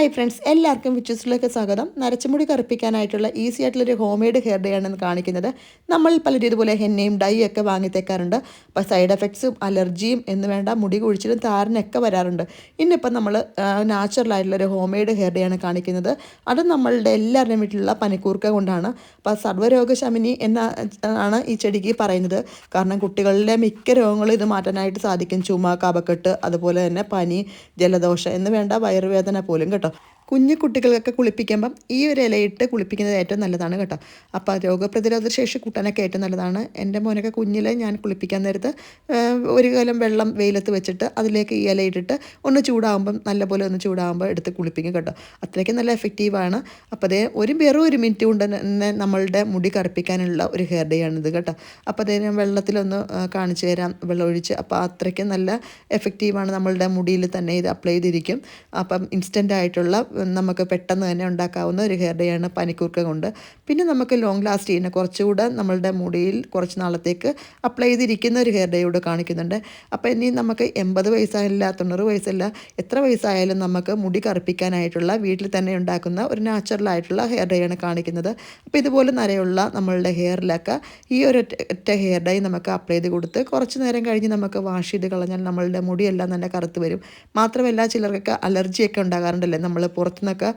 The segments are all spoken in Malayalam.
ഹായ് ഫ്രണ്ട്സ് എല്ലാവർക്കും വിച്ചൂസിലേക്ക് സ്വാഗതം. നരച്ചുമുടി കറുപ്പിക്കാനായിട്ടുള്ള ഈസി ആയിട്ടുള്ളൊരു ഹോം മെയ്ഡ് ഹെയർ ഡേ ആണെന്ന് കാണിക്കുന്നത് നമ്മൾ പലരും ഇതുപോലെ ഹെന്നയും ഡൈ ഒക്കെ വാങ്ങിത്തേക്കാറുണ്ട് അപ്പോൾ സൈഡ് എഫക്ട്സും അലർജിയും എന്ന് വേണ്ട മുടി കുഴിച്ചിലും താരനൊക്കെ വരാറുണ്ട്. ഇന്നിപ്പം നമ്മൾ നാച്ചുറൽ ആയിട്ടുള്ളൊരു ഹോം മെയ്ഡ് ഹെയർ ഡേ ആണ് കാണിക്കുന്നത്. അത് നമ്മളുടെ എല്ലാവരുടെയും വീട്ടിലുള്ള പനിക്കൂർക്ക കൊണ്ടാണ്. അപ്പോൾ സർവരോഗശമിനി എന്ന ആണ് ഈ ചെടിക്ക് പറയുന്നത്. കാരണം കുട്ടികളിലെ മിക്ക രോഗങ്ങളും ഇത് മാറ്റാനായിട്ട് സാധിക്കും. ചുമ കപക്കെട്ട് അതുപോലെ തന്നെ പനി ജലദോഷം എന്ന് വേണ്ട വയറുവേദന പോലും കേട്ടോ. കുഞ്ഞു കുട്ടികൾക്കൊക്കെ കുളിപ്പിക്കുമ്പം ഈ ഒരു ഇലയിട്ട് കുളിപ്പിക്കുന്നത് ഏറ്റവും നല്ലതാണ് കേട്ടോ. അപ്പോൾ രോഗപ്രതിരോധ ശേഷി കൂട്ടാനൊക്കെ ഏറ്റവും നല്ലതാണ്. എന്റെ മോനൊക്കെ കുഞ്ഞിൽ ഞാൻ കുളിപ്പിക്കാൻ നേരത്ത് ഒരു കാലം വെള്ളം വെയിലത്ത് വെച്ചിട്ട് അതിലേക്ക് ഈ ഇലയിട്ടിട്ട് ഒന്ന് ചൂടാകുമ്പം നല്ലപോലെ ഒന്ന് ചൂടാകുമ്പോൾ എടുത്ത് കുളിപ്പിക്കും കേട്ടോ. അത്രയ്ക്ക് നല്ല എഫക്റ്റീവാണ്. അപ്പോൾ അതേ ഒരു വെറും ഒരു മിനിറ്റ് കൊണ്ട് തന്നെ നമ്മളുടെ മുടി കറുപ്പിക്കാനുള്ള ഒരു ഹെയർ ഡേ ആണിത് കേട്ടോ. അപ്പോൾ അതേ ഞാൻ വെള്ളത്തിലൊന്ന് കാണിച്ചു തരാം. വെള്ളം ഒഴിച്ച്. അപ്പോൾ അത്രയ്ക്ക് നല്ല എഫക്റ്റീവാണ് നമ്മളുടെ മുടിയിൽ തന്നെ ഇത് അപ്ലൈ ചെയ്തിരിക്കും. അപ്പം ഇൻസ്റ്റന്റ് ആയിട്ടുള്ള നമുക്ക് പെട്ടെന്ന് തന്നെ ഉണ്ടാക്കാവുന്ന ഒരു ഹെയർ ഡേ ആണ് പനിക്കൂർക്ക കൊണ്ട്. പിന്നെ നമുക്ക് ലോങ് ലാസ്റ്റ് ചെയ്യുന്ന കുറച്ചുകൂടെ നമ്മളുടെ മുടിയിൽ കുറച്ച് നാളത്തേക്ക് അപ്ലൈ ചെയ്തിരിക്കുന്ന ഒരു ഹെയർ ഡേ കൂടെ കാണിക്കുന്നുണ്ട്. അപ്പോൾ ഇനി നമുക്ക് എൺപത് വയസ്സായില്ല തൊണ്ണൂറ് വയസ്സല്ല എത്ര വയസ്സായാലും നമുക്ക് മുടി കറുപ്പിക്കാനായിട്ടുള്ള വീട്ടിൽ തന്നെ ഉണ്ടാക്കുന്ന ഒരു നാച്ചുറൽ ആയിട്ടുള്ള ഹെയർ ഡേ ആണ് കാണിക്കുന്നത്. അപ്പോൾ ഇതുപോലെ നിറയുള്ള നമ്മളുടെ ഹെയറിലൊക്കെ ഈ ഒരു ഒറ്റ ഹെയർ ഡൈ നമുക്ക് അപ്ലൈ ചെയ്ത് കൊടുത്ത് കുറച്ച് നേരം കഴിഞ്ഞ് നമുക്ക് വാഷ് ചെയ്ത് കളഞ്ഞാൽ നമ്മളുടെ മുടിയെല്ലാം തന്നെ കറുത്ത് വരും. മാത്രമല്ല ചിലർക്കൊക്കെ അലർജിയൊക്കെ ഉണ്ടാകാറുണ്ടല്ലേ നമ്മൾ പുറത്തുനിന്നൊക്കെ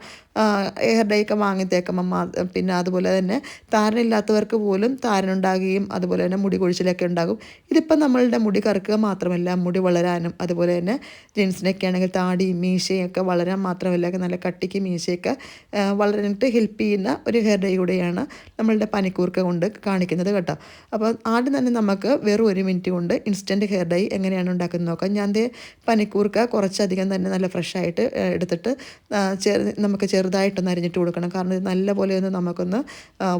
ഹെയർ ഡൈ ഒക്കെ വാങ്ങി അമ്മ. പിന്നെ അതുപോലെ തന്നെ താരനില്ലാത്തവർക്ക് പോലും താരനുണ്ടാകുകയും അതുപോലെ തന്നെ മുടി കൊഴിച്ചിലൊക്കെ ഉണ്ടാകും. ഇതിപ്പം നമ്മളുടെ മുടി കറക്കുക മാത്രമല്ല മുടി വളരാനും അതുപോലെ തന്നെ ജെൻസിനൊക്കെ ആണെങ്കിൽ താടിയും മീശയും ഒക്കെ വളരാൻ മാത്രമല്ല നല്ല കട്ടിക്ക് മീശയൊക്കെ വളരാനായിട്ട് ഹെൽപ്പ് ചെയ്യുന്ന ഒരു ഹെയർ ഡൈ കൂടെയാണ് നമ്മളുടെ പനിക്കൂർക്ക കൊണ്ട് കാണിക്കുന്നത് കേട്ടോ. അപ്പോൾ ആദ്യം തന്നെ നമുക്ക് വെറും ഒരു മിനിറ്റ് കൊണ്ട് ഇൻസ്റ്റന്റ് ഹെയർ ഡൈ എങ്ങനെയാണ് ഉണ്ടാക്കുന്നത് നോക്കാം. ഞാൻ പനിക്കൂർക്ക കുറച്ചധികം തന്നെ നല്ല ഫ്രഷായിട്ട് എടുത്തിട്ട് ചെറു നമുക്ക് ചെറുതായിട്ടൊന്ന് അരിഞ്ഞിട്ട് കൊടുക്കണം. കാരണം ഇത് നല്ലപോലെ ഒന്ന് നമുക്കൊന്ന്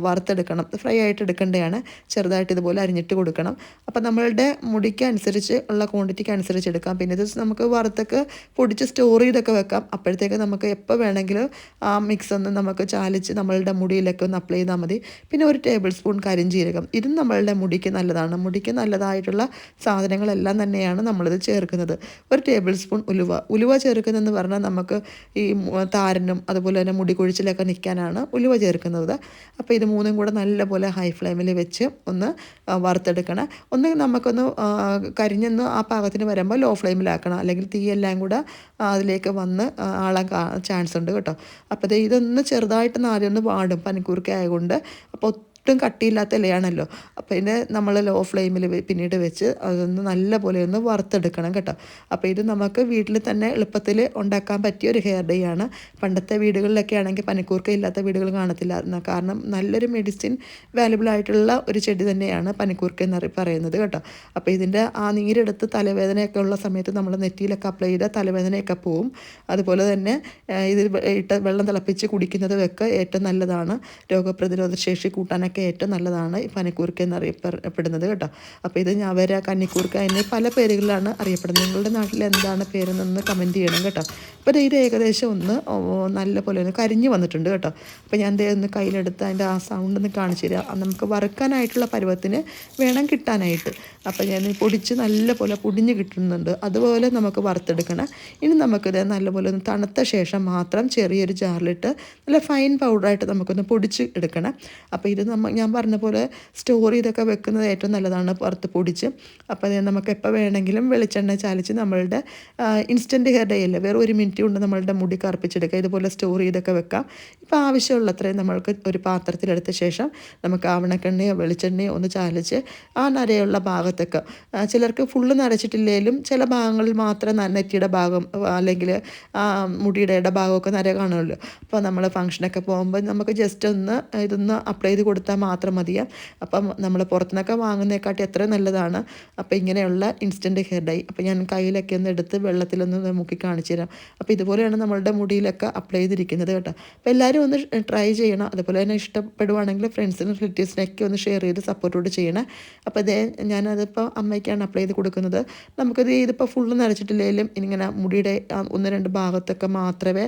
വറുത്തെടുക്കണം. ഫ്രൈ ആയിട്ട് എടുക്കേണ്ടതാണ്. ചെറുതായിട്ട് ഇതുപോലെ അരിഞ്ഞിട്ട് കൊടുക്കണം. അപ്പം നമ്മളുടെ മുടിക്ക് അനുസരിച്ച് ഉള്ള ക്വാണ്ടിറ്റിക്ക് അനുസരിച്ച് എടുക്കാം. പിന്നെ ഇത് നമുക്ക് വറുത്തൊക്കെ പൊടിച്ച് സ്റ്റോർ ചെയ്തൊക്കെ വെക്കാം. അപ്പോഴത്തേക്ക് നമുക്ക് എപ്പോൾ വേണമെങ്കിലും ആ മിക്സ് ഒന്ന് നമുക്ക് ചാലിച്ച് നമ്മളുടെ മുടിയിലൊക്കെ ഒന്ന് അപ്ലൈ ചെയ്താൽ മതി. പിന്നെ ഒരു ടേബിൾ സ്പൂൺ കരിഞ്ചീരകം. ഇതും നമ്മളുടെ മുടിക്ക് നല്ലതാണ്. മുടിക്ക് നല്ലതായിട്ടുള്ള സാധനങ്ങളെല്ലാം തന്നെയാണ് നമ്മളിത് ചേർക്കുന്നത്. ഒരു ടേബിൾ സ്പൂൺ ഉലുവ. ഉലുവ ചേർക്കുന്നതെന്ന് പറഞ്ഞാൽ നമുക്ക് ഈ താരനും അതുപോലെ തന്നെ മുടി കൊഴിച്ചിലൊക്കെ നിൽക്കാനാണ് ഉലുവ ചേർക്കുന്നത്. അപ്പോൾ ഇത് മൂന്നും കൂടെ നല്ലപോലെ ഹൈ ഫ്ലെയിമിൽ വെച്ച് ഒന്ന് വറുത്തെടുക്കണം. ഒന്ന് നമുക്കൊന്ന് കരിഞ്ഞൊന്ന് ആ പാകത്തിന് വരുമ്പോൾ ലോ ഫ്ലെയിമിലാക്കണം അല്ലെങ്കിൽ തീയെല്ലാം കൂടെ അതിലേക്ക് വന്ന് ആളാൻ ചാൻസ് ഉണ്ട് കേട്ടോ. അപ്പോൾ ഇതൊന്ന് ചെറുതായിട്ട് നാലൊന്ന് പാടും പനിക്കൂർക്ക ആയതുകൊണ്ട് അപ്പോൾ ഒട്ടും കട്ടിയില്ലാത്ത ഇലയാണല്ലോ. അപ്പോൾ ഇതിനെ നമ്മൾ ലോ ഫ്ലെയിമിൽ പിന്നീട് വെച്ച് അതൊന്ന് നല്ല പോലെ ഒന്ന് വറുത്തെടുക്കണം കേട്ടോ. അപ്പോൾ ഇത് നമുക്ക് വീട്ടിൽ തന്നെ എളുപ്പത്തിൽ ഉണ്ടാക്കാൻ പറ്റിയ ഒരു ഹെയർ ഡേ ആണ്. പണ്ടത്തെ വീടുകളിലൊക്കെ ആണെങ്കിൽ പനിക്കൂർക്ക ഇല്ലാത്ത വീടുകൾ കാണത്തില്ല കാരണം നല്ലൊരു മെഡിസിൻ വാലുബിൾ ആയിട്ടുള്ള ഒരു ചെടി തന്നെയാണ് പനിക്കൂർക്ക എന്ന് പറയുന്നത് കേട്ടോ. അപ്പോൾ ഇതിന്റെ ആ നീരെടുത്ത് തലവേദനയൊക്കെ ഉള്ള സമയത്ത് നമ്മൾ നെറ്റിയിലൊക്കെ അപ്ലൈ ചെയ്താൽ തലവേദനയൊക്കെ പോവും. അതുപോലെ തന്നെ ഇത് ഇട്ട് വെള്ളം തിളപ്പിച്ച് കുടിക്കുന്നതൊക്കെ ഏറ്റവും നല്ലതാണ്. രോഗപ്രതിരോധ ശേഷി കൂട്ടാനൊക്കെ ഒക്കെ ഏറ്റവും നല്ലതാണ് ഈ പനിക്കൂർക്ക എന്നറിയപ്പെടുന്നത് കേട്ടോ. അപ്പോൾ ഇത് ഞവര കന്നിക്കൂർക്ക എന്നീ പല പേരുകളിലാണ് അറിയപ്പെടുന്നത്. നിങ്ങളുടെ നാട്ടിൽ എന്താണ് പേരെന്നൊന്ന് കമന്റ് ചെയ്യണം കേട്ടോ. അപ്പോൾ ഇത് ഏകദേശം ഒന്ന് നല്ല പോലെ ഒന്ന് കരിഞ്ഞു വന്നിട്ടുണ്ട് കേട്ടോ. അപ്പോൾ ഞാൻ ദേ ഒന്ന് കയ്യിലെടുത്ത് അതിന്റെ ആ സൗണ്ട് ഒന്ന് കാണിച്ചു തരാം. നമുക്ക് വറുക്കാനായിട്ടുള്ള പരുവത്തിന് വേണം കിട്ടാനായിട്ട്. അപ്പോൾ ഞാൻ പൊടിച്ച് നല്ല പോലെ പൊടിഞ്ഞ് കിട്ടുന്നുണ്ട്. അതുപോലെ നമുക്ക് വറുത്തെടുക്കണം. ഇനി നമുക്കിത് നല്ലപോലെ ഒന്ന് തണുത്ത ശേഷം മാത്രം ചെറിയൊരു ജാറിലിട്ട് നല്ല ഫൈൻ പൗഡറായിട്ട് നമുക്കൊന്ന് പൊടിച്ച് എടുക്കണം. അപ്പോൾ ഇത് നമ്മൾ ഞാൻ പറഞ്ഞ പോലെ സ്റ്റോർ ചെയ്തൊക്കെ വെക്കുന്നത് ഏറ്റവും നല്ലതാണ് പുറത്ത് പൊടിച്ച്. അപ്പോൾ അത് നമുക്ക് എപ്പോൾ വേണമെങ്കിലും വെളിച്ചെണ്ണ ചാലിച്ച് നമ്മളുടെ ഇൻസ്റ്റന്റ് ഹെയർ ഡേ അല്ലേ? വേറെ ഒരു മിനിറ്റ് കൊണ്ട് നമ്മളുടെ മുടി കറുപ്പിച്ചെടുക്കുക ഇതുപോലെ സ്റ്റോർ ചെയ്തൊക്കെ വെക്കാം. ഇപ്പോൾ ആവശ്യമുള്ളത്രയും നമ്മൾക്ക് ഒരു പാത്രത്തിലെടുത്ത ശേഷം നമുക്ക് ആവണക്കെണ്ണയോ വെളിച്ചെണ്ണയോ ഒന്ന് ചാലിച്ച് ആ നരയുള്ള ഭാഗത്തൊക്കെ ചിലർക്ക് ഫുള്ള് നരച്ചിട്ടില്ലെങ്കിലും ചില ഭാഗങ്ങളിൽ മാത്രം നെറ്റിയുടെ ഭാഗം അല്ലെങ്കിൽ മുടിയുടെ ഇടഭാഗമൊക്കെ നര കാണുമല്ലോ. അപ്പോൾ നമ്മൾ ഫംഗ്ഷനൊക്കെ പോകുമ്പോൾ നമുക്ക് ജസ്റ്റ് ഒന്ന് ഇതൊന്ന് അപ്ലൈ ചെയ്ത് കൊടുത്താൽ കൊടുത്താൽ മാത്രം മതിയാ. അപ്പം നമ്മൾ പുറത്തുനിന്നൊക്കെ വാങ്ങുന്നതിനെക്കാട്ടി എത്ര നല്ലതാണ്. അപ്പോൾ ഇങ്ങനെയുള്ള ഇൻസ്റ്റന്റ് ഹെയർ ഡൈ അപ്പോൾ ഞാൻ കയ്യിലൊക്കെ ഒന്ന് എടുത്ത് വെള്ളത്തിലൊന്ന് മുക്കി കാണിച്ചു തരാം. അപ്പോൾ ഇതുപോലെയാണ് നമ്മളുടെ മുടിയിലൊക്കെ അപ്ലൈ ചെയ്തിരിക്കുന്നത് കേട്ടോ. അപ്പോൾ എല്ലാവരും ഒന്ന് ട്രൈ ചെയ്യണം. അതുപോലെ തന്നെ ഇഷ്ടപ്പെടുവാണെങ്കിൽ ഫ്രണ്ട്സിനും റിലേറ്റീവ്സിനൊക്കെ ഒന്ന് ഷെയർ ചെയ്ത് സപ്പോർട്ടോട് ചെയ്യണം. അപ്പോൾ അതേ ഞാനതിപ്പോൾ അമ്മയ്ക്കാണ് അപ്ലൈ ചെയ്ത് കൊടുക്കുന്നത്. നമുക്കത് ഇതിപ്പോൾ ഫുള്ള് നരച്ചിട്ടില്ലെങ്കിലും ഇങ്ങനെ മുടിയുടെ ഒന്ന് രണ്ട് ഭാഗത്തൊക്കെ മാത്രമേ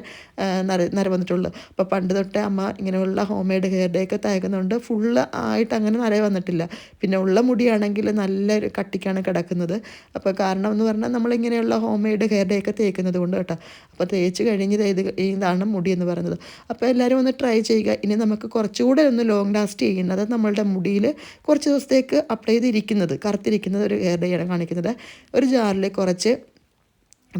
നര നര വന്നിട്ടുള്ളൂ. അപ്പോൾ പണ്ട് തൊട്ടേ അമ്മ ഇങ്ങനെയുള്ള ഹോം മെയ്ഡ് ഹെയർ ഡേ ഒക്കെ തയ്ക്കുന്നുണ്ട് ഫുൾ ഫുള്ള് ആയിട്ട് അങ്ങനെ നര വന്നിട്ടില്ല. പിന്നെ ഉള്ള മുടിയാണെങ്കിൽ നല്ല കട്ടിക്കാണ് കിടക്കുന്നത്. അപ്പോൾ കാരണം എന്ന് പറഞ്ഞാൽ നമ്മളിങ്ങനെയുള്ള ഹോം മെയ്ഡ് ഹെയർ ഡേ ഒക്കെ തേക്കുന്നത് കൊണ്ട് കേട്ടോ. അപ്പോൾ തേച്ച് കഴിഞ്ഞ് ഇത് ഇതാണ് മുടി എന്ന് പറയുന്നത്. അപ്പോൾ എല്ലാവരും ഒന്ന് ട്രൈ ചെയ്യുക. ഇനി നമുക്ക് കുറച്ചുകൂടെ ഒന്ന് ലോങ് ലാസ്റ്റ് ചെയ്യുന്നത് നമ്മളുടെ മുടിയിൽ കുറച്ച് ദിവസത്തേക്ക് അപ്ലൈ ചെയ്തിരിക്കുന്നത് കറുത്തിരിക്കുന്നത് ഒരു ഹെയർ ഡേ ആണ് കാണിക്കുന്നത്. ഒരു ജാറിൽ കുറച്ച്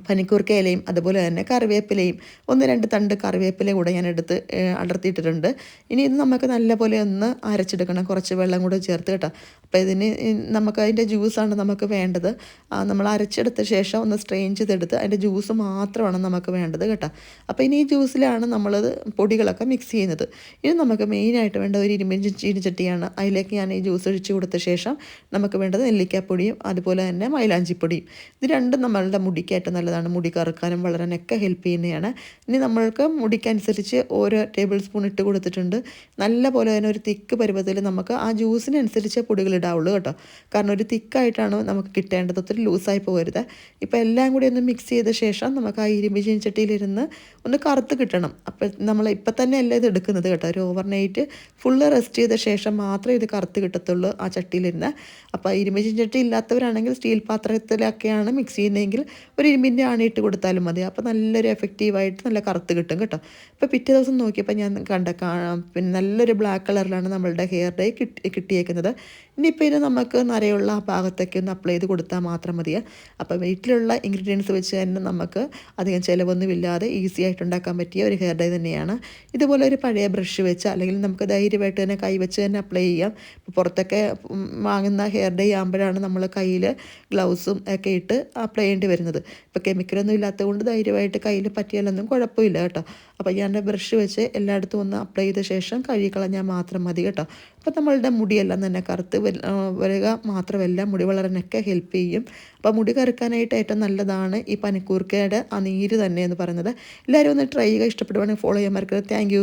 പനിക്കൂർക്ക ഇലയും അതുപോലെ തന്നെ കറിവേപ്പിലയും ഒന്ന് രണ്ട് തണ്ട് കറിവേപ്പില കൂടെ ഞാൻ എടുത്ത് അടർത്തിയിട്ടിട്ടുണ്ട്. ഇനി ഇത് നമുക്ക് നല്ലപോലെ ഒന്ന് അരച്ചെടുക്കണം. കുറച്ച് വെള്ളം കൂടെ ചേർത്ത് കേട്ടോ. അപ്പോൾ ഇതിന് നമുക്ക് അതിന്റെ ജ്യൂസാണ് നമുക്ക് വേണ്ടത്. നമ്മൾ അരച്ചെടുത്ത ശേഷം ഒന്ന് സ്ട്രെയിൻ ചെയ്തെടുത്ത് അതിന്റെ ജ്യൂസ് മാത്രമാണ് നമുക്ക് വേണ്ടത് കേട്ടോ. അപ്പോൾ ഇനി ഈ ജ്യൂസിലാണ് നമ്മളത് പൊടികളൊക്കെ മിക്സ് ചെയ്യുന്നത്. ഇനി നമുക്ക് മെയിനായിട്ട് വേണ്ട ഒരു ഇരുമ്പിൻ ചീനിച്ചട്ടിയാണ്. അതിലേക്ക് ഞാൻ ഈ ജ്യൂസ് ഒഴിച്ച് കൊടുത്ത ശേഷം നമുക്ക് വേണ്ടത് നെല്ലിക്കാപ്പൊടിയും അതുപോലെ തന്നെ മൈലാഞ്ചിപ്പൊടിയും. ഇത് രണ്ടും നമ്മളുടെ മുടിക്കായിട്ട് നല്ലതാണ്. മുടി കറുക്കാനും വളരാനൊക്കെ ഹെൽപ്പ് ചെയ്യുന്നതാണ്. ഇനി നമ്മൾക്ക് മുടിക്കനുസരിച്ച് ഓരോ ടേബിൾ സ്പൂൺ ഇട്ട് കൊടുത്തിട്ടുണ്ട്. നല്ല പോലെ തന്നെ ഒരു തിക്ക് പരുവത്തിൽ നമുക്ക് ആ ജ്യൂസിനനുസരിച്ച് പൊടികൾ ഇടാവുള്ളൂ കേട്ടോ. കാരണം ഒരു തിക്കായിട്ടാണ് നമുക്ക് കിട്ടേണ്ടത്. ഒത്തിരി ലൂസായി പോകരുത്. ഇപ്പോൾ എല്ലാം കൂടി ഒന്ന് മിക്സ് ചെയ്ത ശേഷം നമുക്ക് ആ ഇരുമ്പ് ചീനച്ചട്ടിയിലിരുന്ന് ഒന്ന് കറുത്ത് കിട്ടണം. അപ്പോൾ നമ്മൾ ഇപ്പം തന്നെ അല്ല ഇത് എടുക്കുന്നത് കേട്ടോ. ഒരു ഓവർ നൈറ്റ് ഫുള്ള് റെസ്റ്റ് ചെയ്ത ശേഷം മാത്രമേ ഇത് കറുത്ത് കിട്ടത്തുള്ളൂ ആ ചട്ടിയിലിരുന്ന്. അപ്പോൾ ഇരുമ്പ് ചീനച്ചട്ടി ഇല്ലാത്തവരാണെങ്കിൽ സ്റ്റീൽ പാത്രത്തിലൊക്കെയാണ് മിക്സ് ചെയ്യുന്നതെങ്കിൽ ഒരു ഇരുമ്പിന്റെ ആണിയിട്ട് കൊടുത്താലും മതി. അപ്പോൾ നല്ലൊരു എഫക്റ്റീവായിട്ട് നല്ല കറുത്ത് കിട്ടും കേട്ടോ. ഇപ്പോൾ പിറ്റേ ദിവസം നോക്കിയപ്പോൾ ഞാൻ കണ്ട കാണാം. പിന്നെ നല്ലൊരു ബ്ലാക്ക് കളറിലാണ് നമ്മളുടെ ഹെയർ ഡേ കിട്ടി കിട്ടിയേക്കുന്നത്. ഇനിയിപ്പോൾ ഇത് നമുക്ക് നരയുള്ള ആ ഭാഗത്തൊക്കെ ഒന്ന് അപ്ലൈ ചെയ്ത് കൊടുത്താൽ മാത്രം മതി അപ്പോൾ വീട്ടിലുള്ള ഇൻഗ്രീഡിയൻസ് വെച്ച് തന്നെ നമുക്ക് അധികം ചിലവൊന്നുമില്ലാതെ ഈസി ആയിട്ട് ഉണ്ടാക്കാൻ പറ്റിയ ഒരു ഹെയർ ഡൈ തന്നെയാണ്. ഇതുപോലെ ഒരു പഴയ ബ്രഷ് വെച്ച് അല്ലെങ്കിൽ നമുക്ക് ധൈര്യമായിട്ട് തന്നെ കൈ വെച്ച് തന്നെ അപ്ലൈ ചെയ്യാം. പുറത്തൊക്കെ വാങ്ങുന്ന ഹെയർ ഡൈ ആകുമ്പോഴാണ് നമ്മൾ കയ്യിൽ ഗ്ലൗസും ഒക്കെ ഇട്ട് അപ്ലൈ ചെയ്യേണ്ടി വരുന്നത്. ഇപ്പോൾ കെമിക്കലൊന്നും ഇല്ലാത്തത് കൊണ്ട് ധൈര്യമായിട്ട് കയ്യിൽ പറ്റിയാലൊന്നും കുഴപ്പമില്ല കേട്ടോ. അപ്പോൾ ഞാൻ ബ്രഷ് വെച്ച് എല്ലായിടത്തും ഒന്ന് അപ്ലൈ ചെയ്ത ശേഷം കഴുകി കളഞ്ഞാൽ മാത്രം മതി കേട്ടോ. അപ്പോൾ നമ്മളുടെ മുടിയെല്ലാം തന്നെ കറുത്ത് വരിക മാത്രമല്ല മുടി വളരാനൊക്കെ ഹെൽപ്പ് ചെയ്യും. അപ്പോൾ മുടി കറുക്കാനായിട്ട് ഏറ്റവും നല്ലതാണ് ഈ പനിക്കൂർക്കയുടെ ആ നീര് തന്നെ എന്ന് പറയുന്നത്. എല്ലാവരും ഒന്ന് ട്രൈ ചെയ്യുക. ഇഷ്ടപ്പെടുവാണെങ്കിൽ ഫോളോ ചെയ്യാൻ മറക്കരുത്. താങ്ക്